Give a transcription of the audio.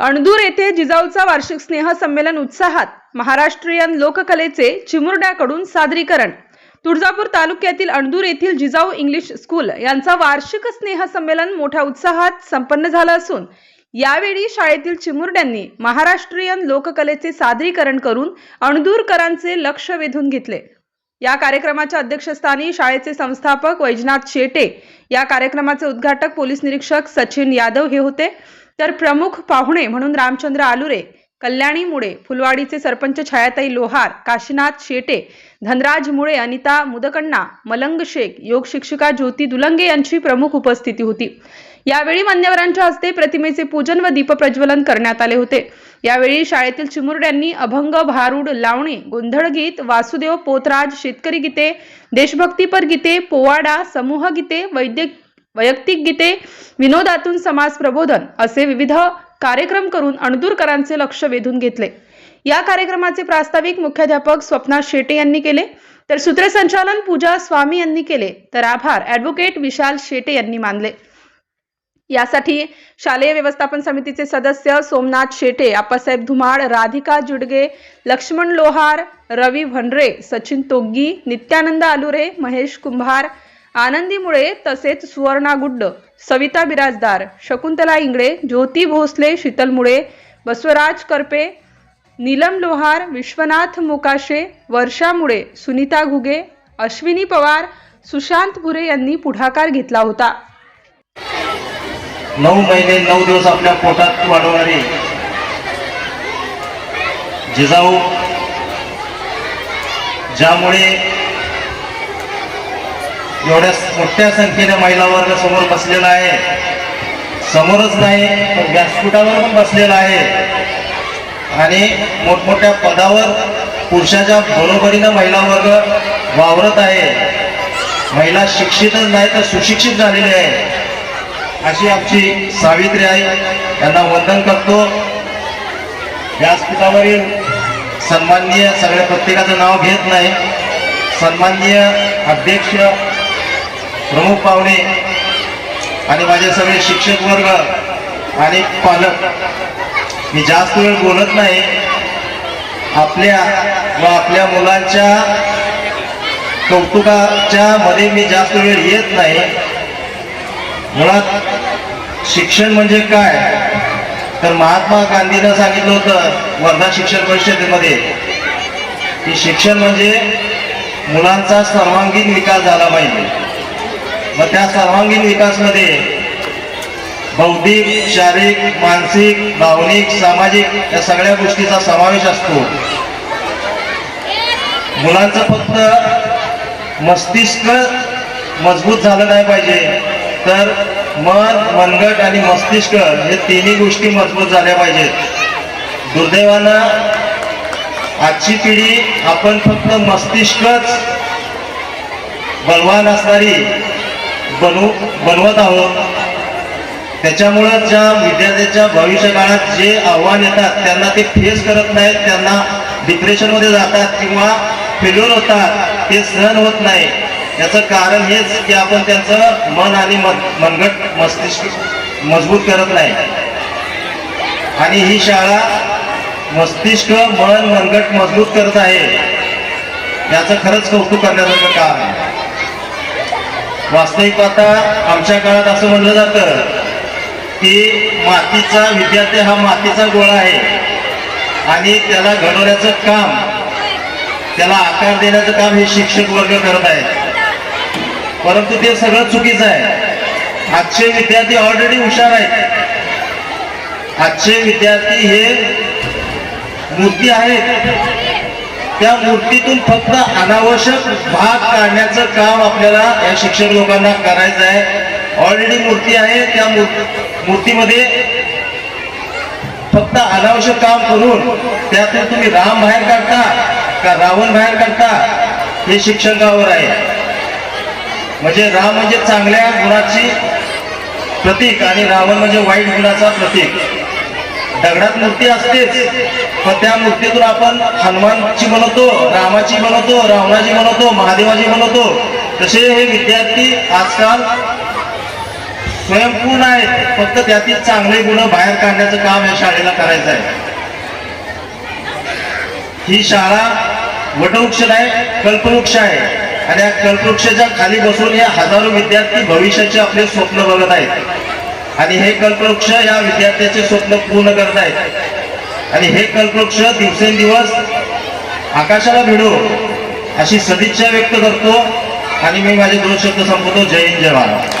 अणदूर येथे जिजाऊचा वार्षिक स्नेह संमेलन उत्साहात महाराष्ट्रीयन लोककलेचे चिमुरड्याकडून सादरीकरण. तुळजापूर तालुक्यातील अणदूर येथील जिजाऊ इंग्लिश स्कूल यांचा वार्षिक स्नेह संमेलन मोठ्या उत्साहात संपन्न झालं असून यावेळी शाळेतील चिमुरड्यांनी महाराष्ट्रीयन लोककलेचे सादरीकरण करून अणदूरकरांचे लक्ष वेधून घेतले. या कार्यक्रमाच्या अध्यक्षस्थानी शाळेचे संस्थापक वैजनाथ शेटे या कार्यक्रमाचे उद्घाटक पोलीस निरीक्षक सचिन यादव हे होते. तर प्रमुख पाहुणे म्हणून रामचंद्र आलुरे कल्याणी मुळे फुलवाडीचे सरपंच छायाताई लोहार काशीनाथ शेटे धनराज मुळे अनिता मुदकण्णा मलंग शेख योग शिक्षिका ज्योती दुलंगे यांची प्रमुख उपस्थिती होती. यावेळी मान्यवरांच्या हस्ते प्रतिमेचे पूजन व दीपप्रज्वलन करण्यात आले होते. यावेळी शाळेतील चिमुरड्यांनी अभंग भारूड लावणी गोंधळ गीत वासुदेव पोतराज शेतकरी गीते देशभक्तीपर गीते पोवाडा समूह गीते वैद्यक वैयक्तिक गीते विनोदातून समाज प्रबोधन असे विविध कार्यक्रम करून अणदूरकरांचे लक्ष वेधून घेतले. या कार्यक्रमाचे प्रास्ताविक मुख्याध्यापक स्वप्ना शेटे यांनी केले. तर सूत्रसंचालन पूजा स्वामी यांनी केले. तर आभार. ॲडव्होकेट विशाल शेटे यांनी मानले. यासाठी शालेय व्यवस्थापन समितीचे सदस्य सोमनाथ शेटे आप्पासाहेब धुमाळ राधिका जुडगे लक्ष्मण लोहार रवी भंडरे सचिन तोग्गी नित्यानंद आलुरे महेश कुंभार आनंदी मुळे तसेच सुवर्णा गुड्ड सविता बिराजदार शकुंतला इंगळे ज्योती भोसले शीतल मुळे बसवराज करपे नीलम लोहार विश्वनाथ मोकाशे वर्षा मुळे सुनीता घुगे अश्विनी पवार सुशांत भुरे यांनी पुढाकार घेतला होता. नऊ महिने नऊ दिवस आपल्या पोटात वाढवणारे जिजाऊ ज्यामुळे एवढ्या मोठ्या संख्येने महिला वर्ग समोर बसलेला आहे. समोरच नाही तर व्यासपीठावर पण बसलेला आहे. आणि मोठमोठ्या पदावर पुरुषाच्या बरोबरीनं महिला वर्ग वावरत आहे. महिला शिक्षितच नाही तर सुशिक्षित झालेली आहे अशी आमची सावित्री आई यांना वंदन करतो. व्यासपीठावरील सन्माननीय सगळ्या प्रत्येकाचं नाव घेत नाही. सन्माननीय अध्यक्ष प्रमुख पाहुणे आणि माझे सगळे शिक्षक वर्ग आणि पालक. मी जास्त वेळ बोलत नाही. आपल्या व आपल्या मुलांच्या कौतुकाच्या मध्ये मी जास्त वेळ येत नाही. मुळात शिक्षण म्हणजे काय? तर महात्मा गांधीनं सांगितलं होतं वर्धा शिक्षण परिषदेमध्ये की शिक्षण म्हणजे मुलांचा सर्वांगीण विकास झाला पाहिजे. मग त्या सर्वांगीण विकासमध्ये बौद्धिक शारीरिक मानसिक भावनिक सामाजिक या सगळ्या गोष्टीचा समावेश असतो. मुलांचं फक्त मस्तिष्क मजबूत झालं नाही पाहिजे तर मन मनगट आणि मस्तिष्क हे तिन्ही गोष्टी मजबूत झाल्या पाहिजेत. दुर्दैवानं आजची पिढी आपण फक्त मस्तिष्कच बलवान असणारी बनवू बनवत आहोत. त्याच्यामुळं ज्या विद्यार्थ्याच्या भविष्य काळात जे आव्हान येतात त्यांना ते फेस करत नाहीत त्यांना डिप्रेशनमध्ये जातात किंवा फेल्युअर होतात ते सहन होत नाही. याचं कारण हेच की आपण त्यांचं मन आणि मनगट मस्तिष्क मजबूत करत नाही. आणि ही शाळा मस्तिष्क मन मनगट मजबूत करत आहे. याचं खरंच कौतुक करण्यासारखं काम आहे. वास्तविक आता आमच्या काळात असं म्हणलं जातं की मातीचा विद्यार्थी हा मातीचा गोळा आहे. आणि त्याला घडवण्याचं काम त्याला आकार देण्याचं काम हे शिक्षक वर्ग करत आहेत. परंतु ते सगळं चुकीचं आहे. आजचे विद्यार्थी ऑलरेडी हुशार आहेत. आजचे विद्यार्थी हे मूर्ती आहेत. त्या मूर्तीतून फक्त अनावश्यक भाग काढण्याचं काम आपल्याला या शिक्षक लोकांना करायचं आहे. ऑलरेडी मूर्ती आहे त्या मूर्- मूर्तीमध्ये फक्त अनावश्यक काम करून त्यातून तुम्ही राम बाहेर काढता का रावण बाहेर काढता हे शिक्षकावर आहे. म्हणजे राम म्हणजे चांगल्या गुणाची प्रतीक आणि रावण म्हणजे वाईट गुणाचा प्रतीक. दगडात मूर्ती असतेच. पण त्या मूर्तीतून आपण हनुमानची बनवतो रामाची बनवतो रावणाची बनवतो महादेवाची बनवतो तसे हे विद्यार्थी आजकाल स्वयंपूर्ण आहेत. फक्त त्यातील चांगले गुण बाहेर काढण्याचं काम या शाळेला करायचं आहे. ही शाळा वटवृक्ष नाही कल्पवृक्ष आहे. आणि या कल्पवृक्षाच्या खाली बसून हे हजारो विद्यार्थी भविष्याचे आपले स्वप्न बघत आहेत. आणि हे कल्पवृक्ष या विद्यार्थ्याचे स्वप्न पूर्ण करत आहेत आणि हे कल्पवृक्ष दिवसेंदिवस आकाशाला भिडो अशी सदिच्छा व्यक्त करतो. आणि मी माझे दोन शब्द संपवतो. जय हिंद जय महाराज